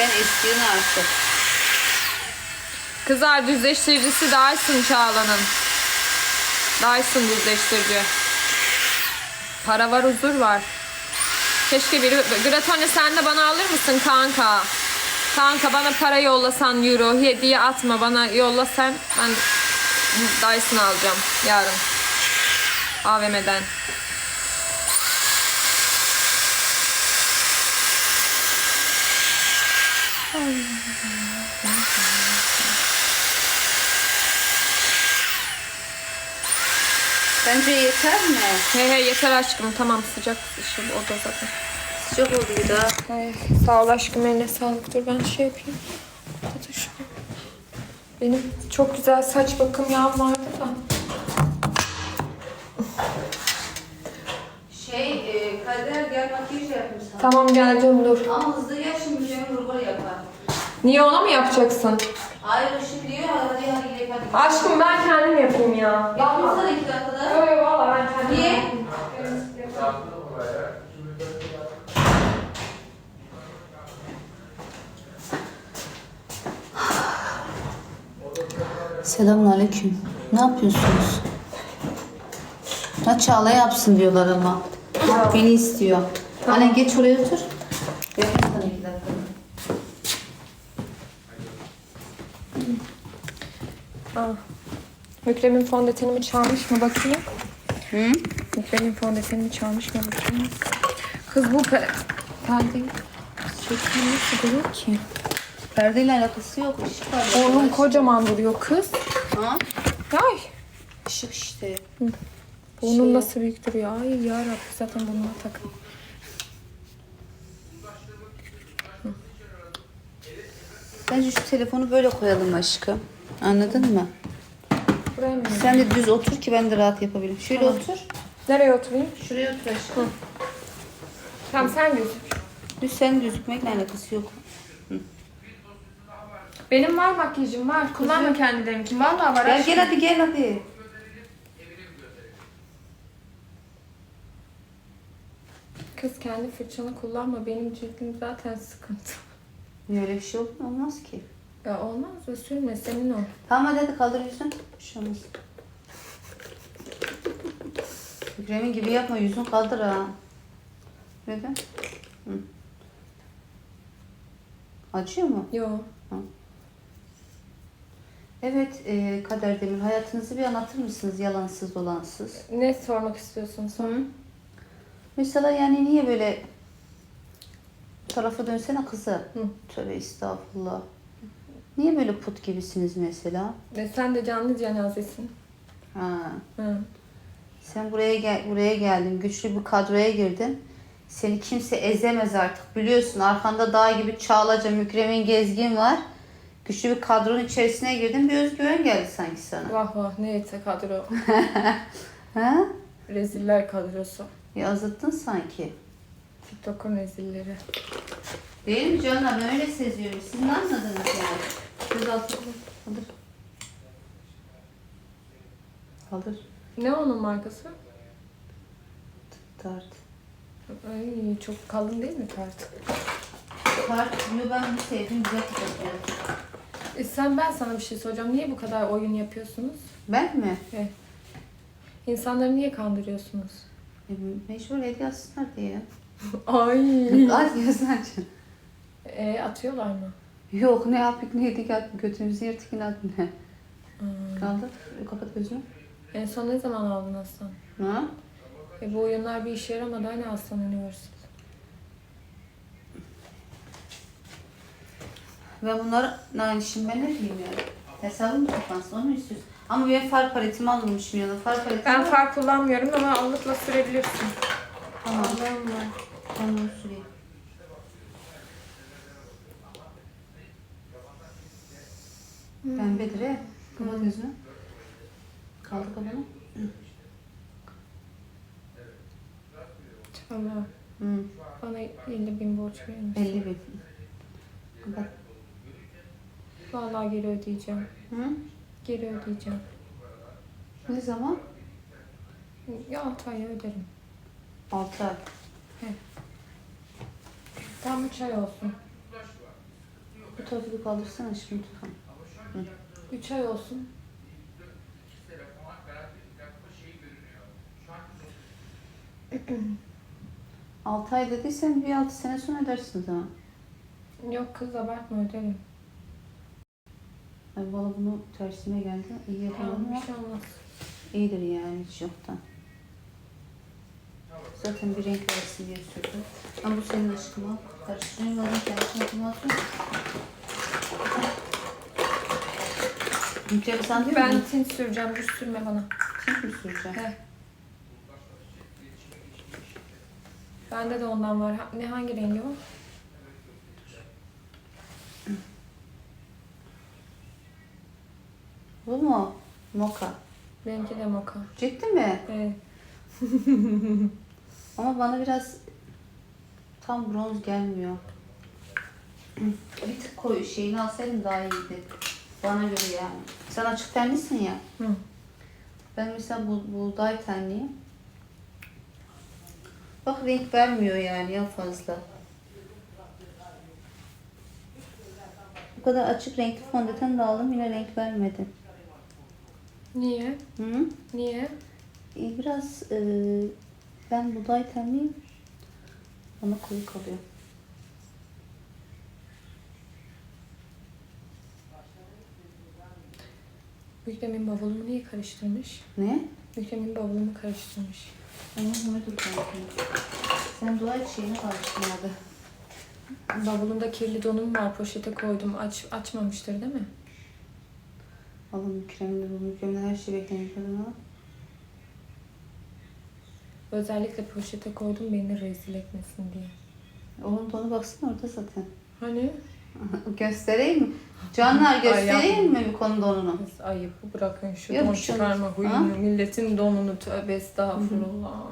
Sen istiyorsun artık. Kızlar düzleştiricisi Dyson Çağla'nın. Dyson düzleştirici. Para var huzur var. Keşke biri... Gratone sen de bana alır mısın kanka? Kanka bana para yollasan euro. Hediye atma bana yolla sen. Ben Dyson alacağım yarın. AVM'den. Bence yeter mi? He he yeter aşkım tamam sıcak şu oda zaten. Sıcak oluyor da. Ay, sağ ol aşkım eline sağlık. Dur ben şey yapayım. Dur şu. Benim çok güzel saç bakım yağım vardı da. Kader gel makyaj yapayım sana. Tamam geleceğim dur. Ama hızlı gel şimdi Cemil vurgur yapar. Niye ona mı yapacaksın? Hayır şimdi diyor hadi hadi gidelim hadi. Aşkım ben kendim yapayım ya. Yapmasana iki dakikada. Yok yok valla ben kendim Niye? yapayım. Selamünaleyküm. Ne yapıyorsunuz? Ha Çağla yapsın diyorlar ama. Beni istiyor. Anne geç oraya otur. Sana iki dakika. Aa. Mükremin fondötenimi çalmış mı bakayım? Hı? Mükremin fondötenimi çalmış mı bakayım? Kız bu pe- perde çekim nasıl duruyor ki? Perdeyle alakası yok. Işık var. Burnum kocaman duruyor kız. Ha? Ay. Işık işte. Burnum Şey- nasıl büyük duruyor. Ay yarabbim zaten burnuma takın. Bence şu telefonu böyle koyalım aşkım. Anladın mı? Buraya mı? Sen de düz otur ki ben de rahat yapabileyim. Şöyle otur. Nereye oturayım? Şuraya otur aşkım. Tamam sen gözük. Düz sen gözükmekle alakası yok. Benim var makyajım var. Kullanma kendilerinki. Vallahi var. Gel aşkım. gel hadi gel hadi. Kız kendi fırçanı kullanma. Benim cildim zaten sıkıntı. Öyle bir şey olur mu? olmaz ki. Ya olmaz mı? Sürme senin o. Tamam hadi hadi kaldır yüzün. Bir şey olmaz. Mükremin gibi yapma yüzün kaldır ha. Böyle. Hı. Acıyor mu? Yo. Evet e, Kader Demir hayatınızı bir anlatır mısınız yalansız dolansız? Ne sormak istiyorsun sen? Hı. Mesela yani niye böyle tarafa dönsene kıza. Hı. Tövbe estağfurullah. Niye böyle put gibisiniz mesela? Ve sen de canlı cenazesin. Ha. Hı. Sen buraya gel buraya geldin. Güçlü bir kadroya girdin. Seni kimse ezemez artık. Biliyorsun arkanda dağ gibi Çağlaca, Mükremin Gezgin var. Güçlü bir kadronun içerisine girdin. Bir özgüven geldi sanki sana. Vah vah neyse kadro. Ha? Reziller kadrosu. Ya azıttın sanki. TikTok'un rezilleri. Değil mi canım? Ben öyle seziyorum. Siz ne anladınız yani? Göz altı. Kaldır. Ne onun markası? Tart. Ay çok kalın değil mi kart? Tart. Yo ben bunu sevdim. Güzel tutuyor. E sen ben sana bir şey soracağım. Niye bu kadar oyun yapıyorsunuz? Ben mi? Evet. İnsanları niye kandırıyorsunuz? E, Mecbur hediye alsınlar diye. Ay. Aç gözünü açın. E, atıyorlar mı? Yok ne yapıp ne yedik at götümüzü yırtık yine at ne. Kaldır. Kapat gözünü. En son ne zaman aldın aslan? Ha? E, bu oyunlar bir işe yaramadı. Hani aslan Üniversitesi? Ben bunları yani şimdi ben ne diyeyim yani? Hesabım mı kapansın onu istiyorsun? Ama ben far paletimi almamışım yanına. Far paletimi Ben far kullanmıyorum ama allıkla sürebilirsin. Tamam. Allah'ım var. Ben bunu süreyim. Pembedir he. Kapat gözünü. Kaldı kafanı. Çağla. Hı. Bana 50 bin borç verir misin? 50 bin. Kapat. Vallahi geri ödeyeceğim. Hı? Geri ödeyeceğim. Ne zaman? Ya 6 ay öderim. 6 ay. Tam 3 ay olsun. Bu tarafı kaldırsana şimdi tutalım. 3 ay olsun. Altı ay dediysen bir altı sene sonra ödersin zaman. Yok kız abartma öderim. Ay valla bunu tersine geldi. İyi yapalım ama şey olmaz. iyidir yani hiç yoktan. Zaten bir renk versin diye sürdüm. Ama bu senin aşkına. Karıştırayım alayım kendi çantamı atayım. Mükemmel sen diyor Ben musun? tint süreceğim. Düz sürme bana. Kim mi süreceğim? He. Bende de ondan var. Ha- Ne hangi rengi o? Bu mu? Moka. Benimki de moka. Ciddi mi? Evet. Ama bana biraz tam bronz gelmiyor. Bir tık koyu şeyini alsaydım daha iyiydi. Bana göre yani. Sen açık tenlisin ya. Hı. Ben mesela bu, buğday tenliyim. Bak renk vermiyor yani ya fazla. Bu kadar açık renkli fondöten de aldım yine renk vermedi. Niye? Hı? Niye? Biraz e, ben buğday tenliyim. Bana koyu kalıyor. Mükremin bavulumu niye karıştırmış? Ne? Mükremin bavulumu karıştırmış. Ama bunu dur. Sen dua et şeyini karıştırmadı. Bavulumda kirli donum var. Poşete koydum. Aç, açmamıştır değil mi? Alın mükemmel bu mükemmel her şey beklenir kadına. Özellikle poşete koydum beni rezil etmesin diye. Onun donu baksana orada zaten. Hani? göstereyim mi? Canlar göstereyim mi bir konu donunu? Kız ayıp bırakın şu Yok, don çıkarma Ha? huyunu. Milletin donunu tövbe estağfurullah.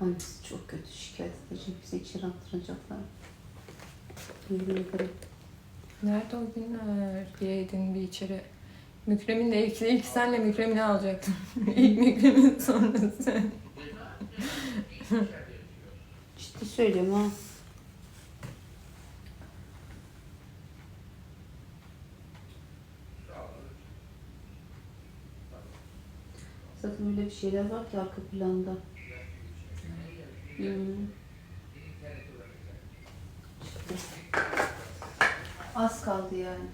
Ay biz çok kötü şikayet edecek. Bizi içeri attıracaklar. Yemin ederim. Nerede o günler? Diyeydin bir içeri. Mükremin de ilk, ilk senle Mükremini alacaktım. ilk Mükremin sonra sen. Ciddi söylüyorum ha. Zaten öyle bir şeyler var ki arka planda. Hmm. Az kaldı yani.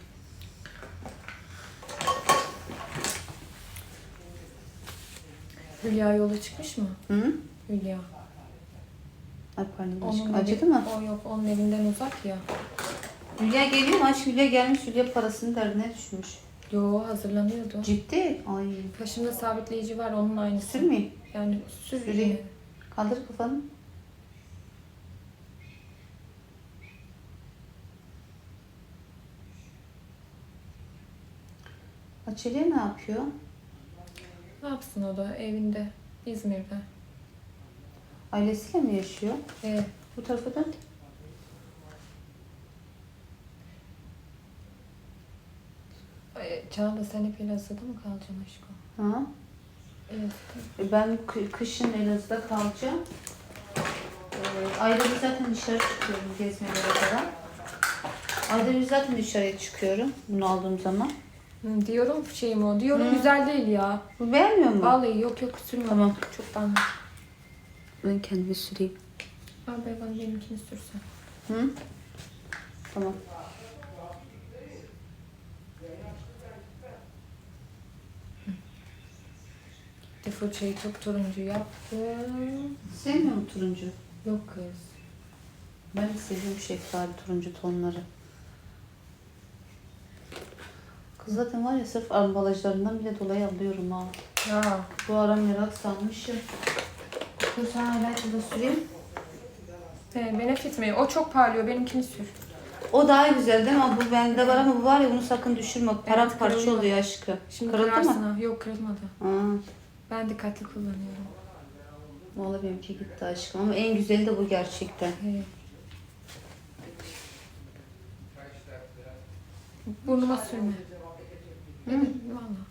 Hülya yola çıkmış mı? Hı? Hülya. Ay aşkım. evi- Acıdı mı? O yok onun evinden uzak ya. Hülya geliyor mu? Aç Hülya gelmiş. Hülya parasını derdine düşmüş. Yo hazırlanıyordu. Ciddi. Ay. Başında sabitleyici var onun aynısı. Sürmeyeyim. Yani sür. Süreyim. Kaldır kafanı. Açeliye ne yapıyor? Ne yapsın o da evinde İzmir'de. Ailesiyle mi yaşıyor? E, Bu tarafa dön. Can da sen hep Elazığ'da mı kalacaksın aşkım? Ha. Elazığ'da. E, Ben kı- kışın Elazığ'da kalacağım. Ee, ayda bir zaten dışarı çıkıyorum gezmelere falan. Ayda bir zaten dışarıya çıkıyorum bunu aldığım zaman. Hı, diyorum şeyim o. Diyorum güzel değil ya. Bu beğenmiyor mu? Vallahi yok yok sürme. Tamam. Çok dandik. Ben kendime süreyim. Al be bana benimkini sürsen. Hı? Tamam. De fırçayı çok turuncu yaptım. Sevmiyor musun turuncu? Yok kız. Ben de seviyorum şeftali turuncu tonları. Kız zaten var ya sırf ambalajlarından bile dolayı alıyorum ha. Ya. Bu ara merak salmışım. Dur sana belki de süreyim. He, benefit mi? O çok parlıyor. Benimkini sür. O daha güzel değil mi? Bu bende var ama bu var ya bunu sakın düşürme. Paramparça kırılıyor. oluyor aşkım. Şimdi Kırıldı kırarsın mı? ha. Yok kırılmadı. Aa, Ben dikkatli kullanıyorum. valla benimki gitti aşkım ama en güzeli de bu gerçekten. He. Burnuma sürme. Evet, valla.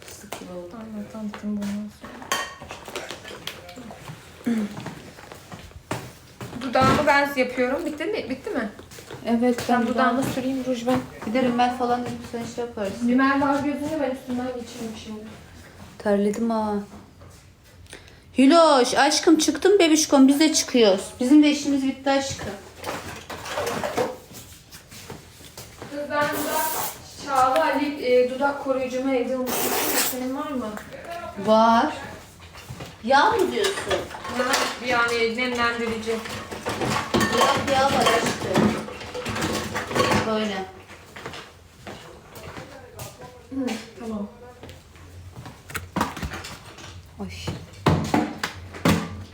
Fıstık gibi oldu. Dedim burnuma sürme. dudağımı ben yapıyorum. Bitti mi? Bitti mi? Evet Ben dudağımı süreyim ruj ben. Giderim ben falan dedim sen şey yaparız. Lümer var gözünü ben üstünden geçireyim şimdi. Terledim ha. Hiloş aşkım çıktım bebişkom biz de çıkıyoruz. Bizim de işimiz bitti aşkım. Kız ben dudak Çağla Ali e, dudak koruyucumu evde unutmuşum. Senin var mı? Var. Yağ mı diyorsun? Ha, yani nemlendirici. Yağ yağ var aşkım. Böyle. Hı, tamam. Ay.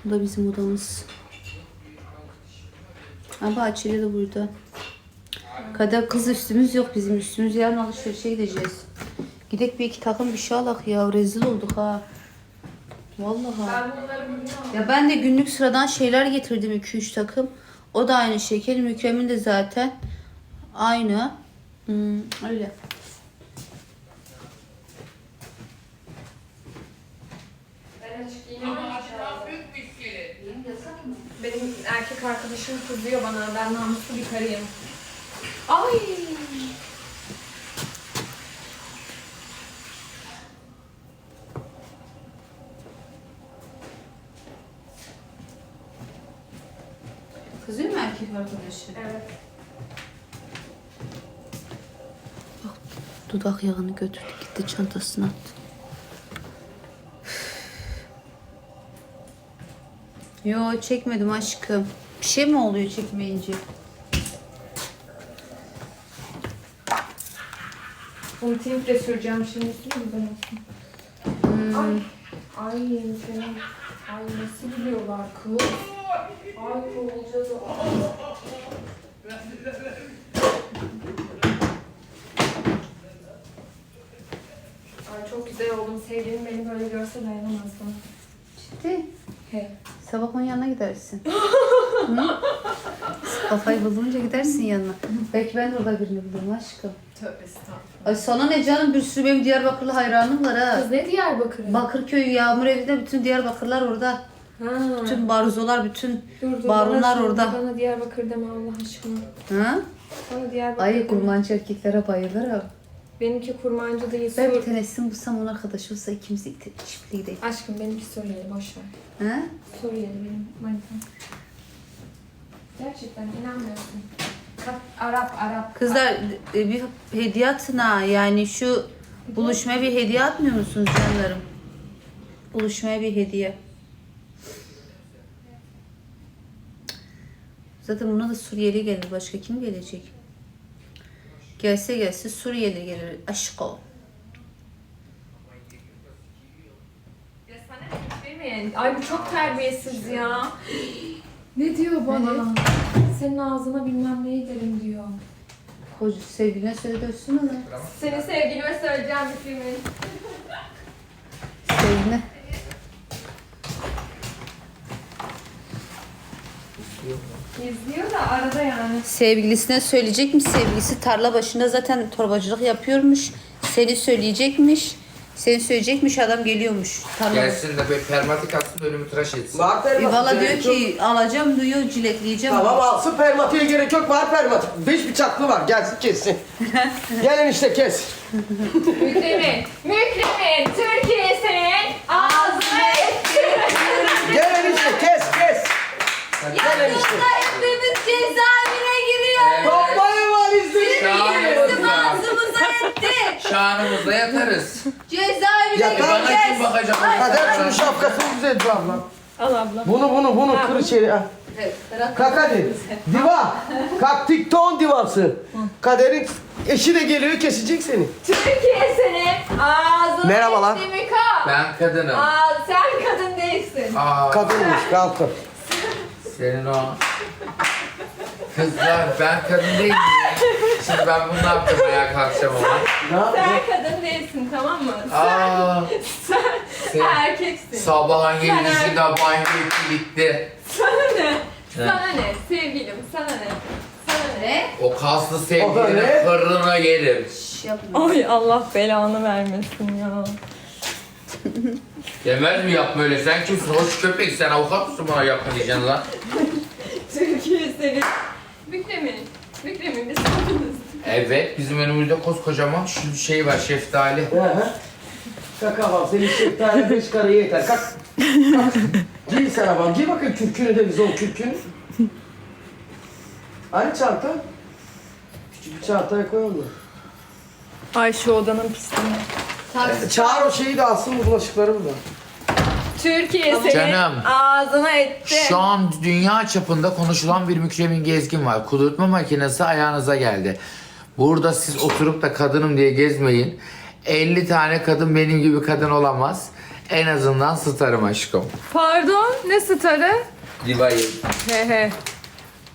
Bu da bizim odamız. Ama Açeli de burada. Kader kız üstümüz yok bizim üstümüz yarın alışverişe gideceğiz. Gidek bir iki takım bir şey alak ya rezil olduk ha. Vallahi. Ya ben de günlük sıradan şeyler getirdim 2-3 takım. O da aynı şekil. Mükremin de zaten aynı. Hmm, öyle. Benim erkek arkadaşım kızıyor bana. Ben namuslu bir karıyım. Ay! Kızıyor mu erkek arkadaşı? Evet. Dudak yağını götürdü gitti çantasına attı. Yo çekmedim aşkım. Bir şey mi oluyor çekmeyince? Bunu tint de süreceğim şimdi. Üstüne güzel olsun. Ay. Ay senin. Ay nasıl biliyorlar kız? Ay kovulacağız. Ay çok güzel oldum. Sevgilim beni böyle görse dayanamazdı. Ciddi. He. Sabah onun yanına gidersin. Hı? Kafayı bulunca gidersin yanına. Belki ben de orada birini bulurum aşkım. Tövbe estağfurullah. Ay sana ne canım bir sürü benim Diyarbakırlı hayranım var ha. Kız ne Diyarbakır'ı? Bakırköy Yağmur Evi'nde bütün Diyarbakırlar orada. Ha. Bütün baruzolar, bütün Dur, dur, barunlar bana orada. Bana Diyarbakır deme Allah aşkına. Ha? Bana Diyarbakır Ay kurmancı erkeklere bayılırım. Benimki kurmancı değil. Ben bir tanesini bulsam onun arkadaşı olsa ikimiz de çiftliğe gidelim. Aşkım benimki Suriyeli boş ver. Ha? Suriyeli benim manitam. Gerçekten inanmıyorsun. Bak Arap Arap. Kızlar e, bir hediye atın ha. Yani şu buluşmaya bir hediye atmıyor musunuz canlarım? Buluşmaya bir hediye. Zaten buna da Suriyeli gelir. Başka kim gelecek? Gelse gelse Suriyeli gelir. Aşk ol. Ya sana demeyin. Ay bu çok terbiyesiz ya. Ne diyor bana? Senin ağzına bilmem ne ederim diyor. Koca sevgiline söyle dövsün onu. Senin sevgilime söyleyeceğim bir filmin. Sevgiline. İzliyor da arada yani. Sevgilisine söyleyecek mi? Sevgilisi tarla başında zaten torbacılık yapıyormuş. Seni söyleyecekmiş. Seni söyleyecekmiş adam geliyormuş. Tarla Gelsin de bir permatik atsın önümü tıraş etsin. Var E permatik. valla gerek diyor yok. ki alacağım diyor ciletleyeceğim. Tamam alsın permatiğe gerek yok var permatik. Beş bıçaklı var gelsin kessin. Gelin işte kes. Mükremin, Mükremin, Türkiye senin ağzına Gelin işte kes kes. Gelin işte. Yatarız. Cezaevine Ya E bana kim bakacak? Kader şunu şapkasını düzelt abla. Al abla. Bunu bunu bunu kır içeri. ha. Kalk hadi. Diva. Kalk TikTok'un divası. Kader'in eşi de geliyor kesecek seni. Türkiye senin ağzına Merhabalar. Mika. Ben kadınım. Aa, sen kadın değilsin. Aa, Kadınmış kalkın. senin o. Kızlar ben kadın değil miyim? Şimdi ben bunu ne yapacağım ayağa kalkacağım ama. Ne? Sen kadın değilsin tamam mı? Aa, Sen Sen- erkeksin. sabahın yedisinde banyo etti gitti. Sana ne? Sana ne? Sevgilim sana ne? Sana ne? O kaslı O da sevgilinin ne? fırrına yerim. Yapma. Ay Allah belanı vermesin ya. Demez mi yapma öyle? Sen kimsin? Hoş köpek sen avukat mısın bana yapma diyeceksin lan? Tüh seni. Biz. Evet bizim önümüzde koskocaman şu şey var şeftali. Hı hı. Kalk babam senin şeftali beş karı yeter. Kalk. Kalk. Giy sen babam. Giy bakayım kürkünü de bize o kürkünü. Hani çanta? Küçük bir çantaya koyalım mı? Ay şu odanın pisliği. Çağır o şeyi de alsın bu bulaşıklarımı da. Türkiye senin Canım. ağzına etti. Şu an dünya çapında konuşulan bir mükremin gezgin var. Kudurtma makinesi ayağınıza geldi. Burada siz oturup da kadınım diye gezmeyin. 50 tane kadın benim gibi kadın olamaz. En azından sıtarım aşkım. Pardon ne starı? Divayı. He he.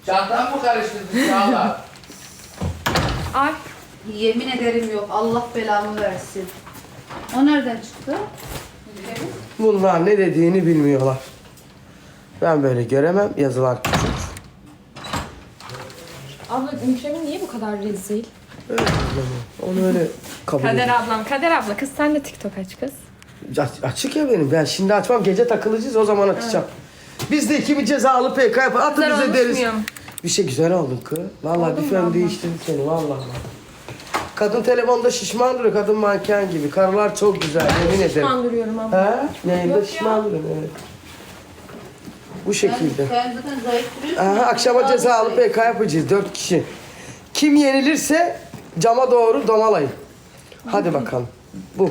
Çantan mı karıştırdın Çağla? Ay. Yemin ederim yok. Allah belamı versin. O nereden çıktı? Bunlar ne dediğini bilmiyorlar. Ben böyle göremem. Yazılar küçük. Abla Mükremin niye bu kadar rezil? Onu öyle kabul Kader ediyorum. ablam, Kader abla kız sen de TikTok aç kız. Aç- Açık ya benim. Ben şimdi açmam. Gece takılacağız o zaman açacağım. Biz de iki bir cezalı PK yapar. Atın Güzel bize olmuş deriz. muyum? Bir şey güzel oldun kız. Vallahi bir fön değiştirdi seni vallahi. Kadın telefonda şişman duruyor. Kadın manken gibi. Karılar çok güzel. yemin ederim. Pişman duruyorum ama. Yok ya. şişman duruyor. Evet. Bu şekilde. Sen zaten zayıf. Aha, akşama cezalı zayıf. PK yapacağız. Dört kişi. Kim yenilirse cama doğru domalayın. Hadi bakalım. Bu.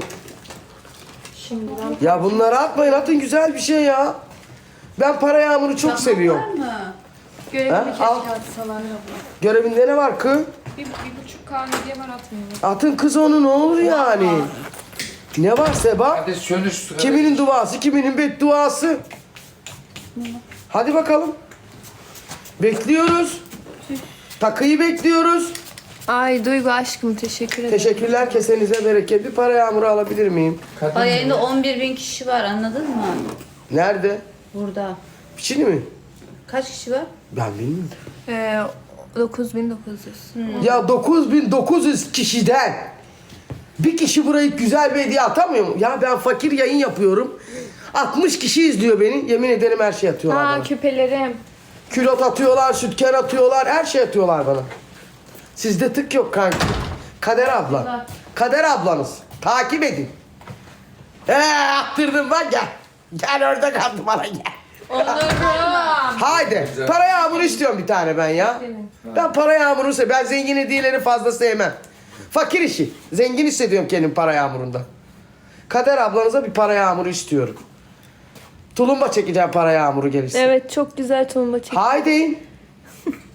Şimdiden. Ya bunları atmayın. Atın güzel bir şey ya. Ben para yağmuru çok Tamam seviyorum. Var mı? Görevimi Ha, keşke al. atsalar. Görevinde ne var kız? Bir, bir buçuk K hediye var atmıyorum. Atın kız onu ne olur yani. Ne var Seba? Hadi sigarayı. Kiminin duası, kiminin bedduası. Hadi bakalım. Bekliyoruz. Takıyı bekliyoruz. Ay Duygu aşkım teşekkür ederim. Teşekkürler kesenize bereket. Bir para yağmuru alabilir miyim? Kadın Bak mı? yayında 11 bin kişi var anladın mı? Nerede? Burada. Çin'i mi? Kaç kişi var? Ben bilmiyorum. Ee, 9900. Ya 9900 kişiden bir kişi burayı güzel bir hediye atamıyor mu? Ya ben fakir yayın yapıyorum. 60 kişi izliyor beni. Yemin ederim her şey atıyorlar Ha bana. küpelerim. Külot atıyorlar, sütker atıyorlar, her şey atıyorlar bana. Sizde tık yok kanki. Kader abla. Kader ablanız. Takip edin. He attırdım bak gel. Gel orada kaldı bana gel. Onurum. Haydi. Para yağmuru istiyorum bir tane ben ya. Ben para yağmuru sev. Ben zengin hediyeleri fazla sevmem. Fakir işi. Zengin hissediyorum kendim para yağmurunda. Kader ablanıza bir para yağmuru istiyorum. Tulumba çekeceğim para yağmuru gelirse. Evet çok güzel tulumba çek. Haydi.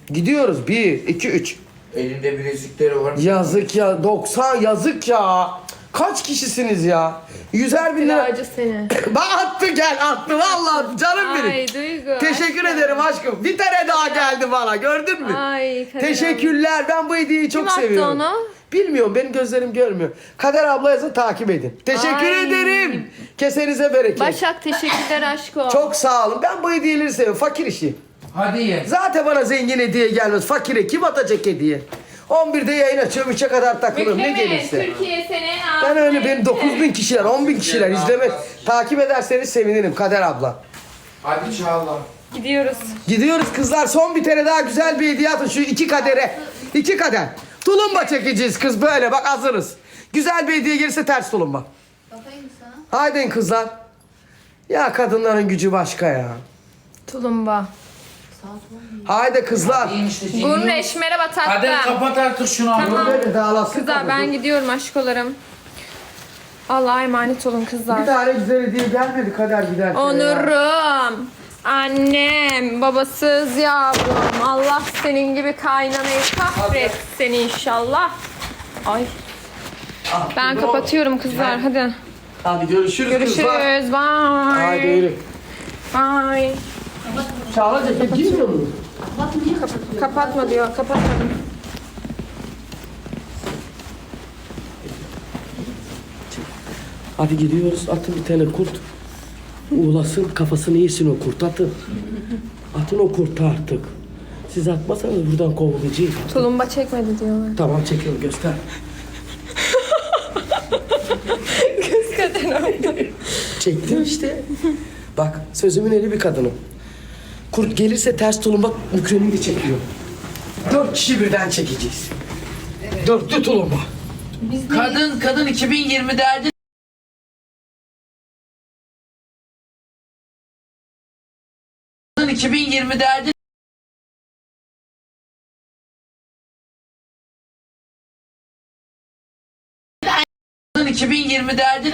Gidiyoruz. Bir, iki, üç. Elinde bilezikleri var. Yazık ya. 90 yazık ya. Kaç kişisiniz ya? Yüzer bin lira. Kiracı seni. Bak attı gel attı vallahi canım benim. Ay Duygu. Teşekkür aşkım. ederim aşkım. Bir tane daha geldi bana gördün mü? Ay Kader Teşekkürler. Ben bu hediyeyi çok Kim attı seviyorum. onu? Bilmiyorum benim gözlerim görmüyor. Kader abla yazın takip edin. Teşekkür Ay. ederim. Kesenize bereket. Başak teşekkürler aşkım. Çok sağ olun. Ben bu hediyeleri seviyorum. Fakir işi. Hadi ye. Zaten bana zengin hediye gelmez. Fakire kim atacak hediye? 11'de yayın açıyorum 3'e kadar takılırım ne Mükremin, gelirse. Türkiye Ben öyle benim ağzına 9 bin kişiler 10 bin kişiler izleme. Takip ederseniz sevinirim Kader abla. Hadi Çağla. Gidiyoruz. Gidiyoruz kızlar son bir tane daha güzel bir hediye atın şu iki kadere. İki kader. Tulumba çekeceğiz kız böyle bak hazırız. Güzel bir hediye gelirse ters tulumba. Bakayım sana. Haydi kızlar. Ya kadınların gücü başka ya. Tulumba. Haydi kızlar. Gurneş merhaba Hadi kapat artık şunu abi. Tamam. Böyle dağılasın. Kızlar ben gidiyorum aşkolarım. Allah'a emanet olun Bir kızlar. tane güzel hediye gelmedi kader giderken ya. Onurum. Annem, babasız yavrum. Allah senin gibi kaynanayı kahretsin inşallah. Ay. Ah, Ben kapatıyorum kızlar hadi. Hadi görüşürüz, kızlar. Görüşürüz. Bye. Haydi yürü. Bye. Çağla ceket giymiyor mu? Kapatma diyor. Kapatmadım. Hadi gidiyoruz. Atın bir tane kurt. Uğlasın kafasını yesin o kurt atın. Atın o kurtu artık. Siz atmasanız buradan kovulacağız. Tulumba çekmedi diyorlar. Tamam çekiyorum göster. Kız kadın oldu. Çektim işte. Bak sözümün eri bir kadınım. Kurt gelirse ters tulumba Mükremin de çekiyor. Dört kişi birden çekeceğiz. Dörtlü tulumba. Kadın kadın 2020 derdi. Kadın 2020 derdi. Kadın 2020 derdi.